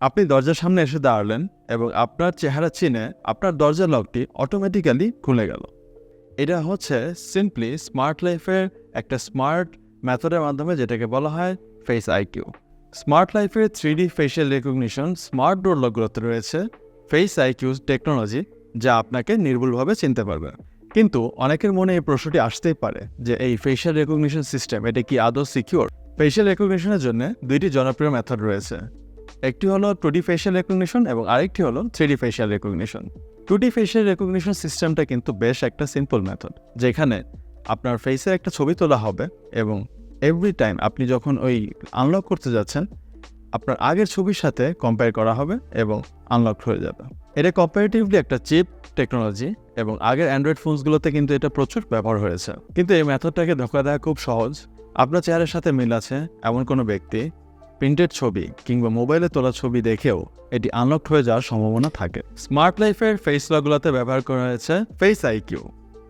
আপনি দরজার সামনে এসে দাঁড়ালেন এবং আপনার চেহারা চিনে আপনার দরজার লকটি অটোমেটিক্যালি খুলে গেল। এটা হচ্ছে সিম্পলি স্মার্ট লাইফের একটা স্মার্ট মেথডের মাধ্যমে যেটাকে বলা হয় ফেস আইকিউ স্মার্ট লাইফের three D facial recognition smart door লকগুলোতে রয়েছে। ফেস আইকিউ টেকনোলজি যা আপনাকে নির্ভুলভাবে চিনতে পারবে। কিন্তু অনেকের মনে এই প্রশ্নটি আসতেই পারে যে এই ফেশিয়াল রেকগনিশন সিস্টেম এটা কি আদৌ সিকিউর ফেশিয়াল রেকগনিশনের জন্য দুইটি জনপ্রিয় মেথড রয়েছে। একটি হলো টু ডি ফেশিয়াল রেকগনিশন এবং আরেকটি হলো three D facial recognition two D facial recognition সিস্টেমটা কিন্তু বেশ একটা সিম্পল মেথড যেখানে আপনার ফেসের একটা ছবি তোলা হবে এবং এভরি টাইম আপনি যখন ওই আনলক করতে যাচ্ছেন, আপনার আগের ছবির সাথে কম্পেয়ার করা হবে এবং আনলক হয়ে যাবে। এটা কম্পারেটিভলি একটা চিপ টেকনোলজি এবং আগের অ্যান্ড্রয়েড ফোনসগুলোতে কিন্তু এটা প্রচুর ব্যবহার হয়েছে। কিন্তু এই মেথডটাকে ধোকা দেওয়া খুব সহজ। আপনার চেহারার সাথে মিল আছে এমন কোনো ব্যক্তি প্রিন্টেড ছবি কিংবা মোবাইলে তোলা ছবি দেখেও এটি আনলকড হয়ে যাওয়ার সম্ভাবনা থাকে। স্মার্ট লাইফের ফেস লকগুলোতে ব্যবহার করা হয়েছে ফেস আইকিউ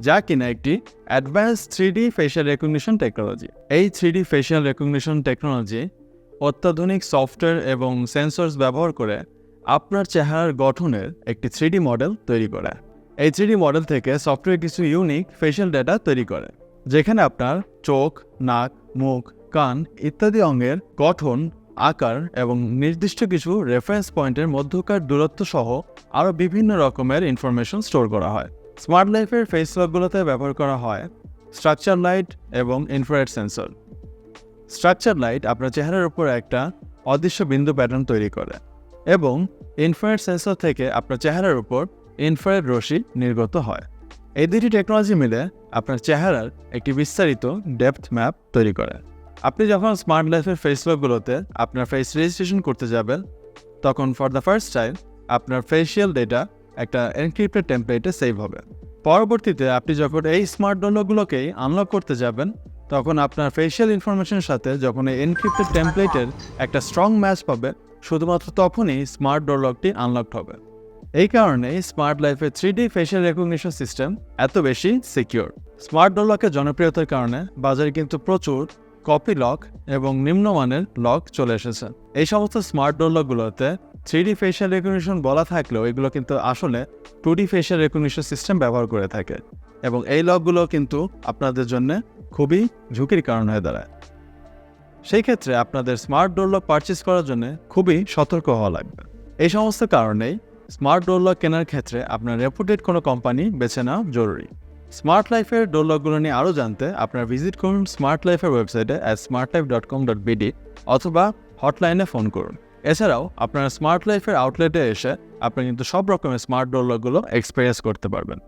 যা কিনা একটি advance three D facial recognition technology. এই three D facial recognition technology অত্যাধুনিক সফটওয়্যার এবং সেন্সরস ব্যবহার করে আপনার চেহারার গঠনের একটি থ্রি মডেল তৈরি করে। এই থ্রি মডেল থেকে সফটওয়্যার কিছু ইউনিক ফেশিয়াল ডেটা তৈরি করে, যেখানে আপনার চোখ, নাক, মুখ কান ইত্যাদি অঙ্গের গঠন, আকার এবং নির্দিষ্ট কিছু রেফারেন্স পয়েন্টের মধ্যকার দূরত্ব সহ আরও বিভিন্ন রকমের ইনফরমেশন স্টোর করা হয়। স্মার্ট লাইফের ফেস লকগুলোতে ব্যবহার করা হয়। স্ট্রাকচার লাইট এবং ইনফ্রারেড সেন্সর স্ট্রাকচার লাইট আপনার চেহারার উপর একটা অদৃশ্য বিন্দু প্যাটার্ন তৈরি করে এবং ইনফ্রারেড সেন্সর থেকে আপনার চেহারার উপর ইনফ্রারেড রশ্মি নির্গত হয়। এই দুটি টেকনোলজি মিলে আপনার চেহারার একটি বিস্তারিত ডেপথ ম্যাপ তৈরি করে। আপনি যখন স্মার্ট লাইফের ফেস লকগুলোতে আপনার ফেস রেজিস্ট্রেশন করতে যাবেন, তখন ফর দ্য ফার্স্ট টাইম আপনার ফেসিয়াল ডেটা একটা এনক্রিপ্টেড টেমপ্লেটে সেভ হবে। পরবর্তীতে আপনি যখন এই স্মার্ট ডোলগুলোকেই আনলক করতে যাবেন, তখন আপনার ফেসিয়াল ইনফরমেশনের সাথে যখন এই এনক্রিপ্টেড টেমপ্লেটের একটা স্ট্রং ম্যাচ পাবে, শুধুমাত্র তখনই স্মার্ট ডোর লকটি আনলকড হবে। এই কারণে স্মার্ট লাইফের three D facial recognition system এত বেশি সিকিউর স্মার্ট ডোর লকের জনপ্রিয়তার কারণে বাজারে কিন্তু প্রচুর কপি লক এবং নিম্নমানের লক চলে এসেছে। এই সমস্ত স্মার্ট ডোর লকগুলোতে থ্রি ডি ফেশিয়াল রেকগনিশন বলা থাকলেও এগুলো কিন্তু আসলে two D facial recognition system ব্যবহার করে থাকে এবং এই লকগুলো কিন্তু আপনাদের জন্য খুবই ঝুঁকির কারণ হয়ে দাঁড়ায়। সেই ক্ষেত্রে আপনাদের স্মার্ট ডোর লক পারচেস করার জন্য খুবই সতর্ক হওয়া লাগবে। এই সমস্ত কারণেই স্মার্ট ডোর লক কেনার ক্ষেত্রে আপনার রেপুটেড কোনো কোম্পানি বেছে নেওয়া জরুরি। স্মার্ট লাইফের ডোর লকগুলো নিয়ে আরও জানতে আপনারা ভিজিট করুন স্মার্ট লাইফের ওয়েবসাইটে at smart life dot com dot BD অথবা হটলাইনে ফোন করুন। এছাড়াও আপনারা স্মার্ট লাইফের আউটলেটে এসে আপনি কিন্তু সব রকমের স্মার্ট ডোর লকগুলো এক্সপিরিয়েন্স করতে পারবেন।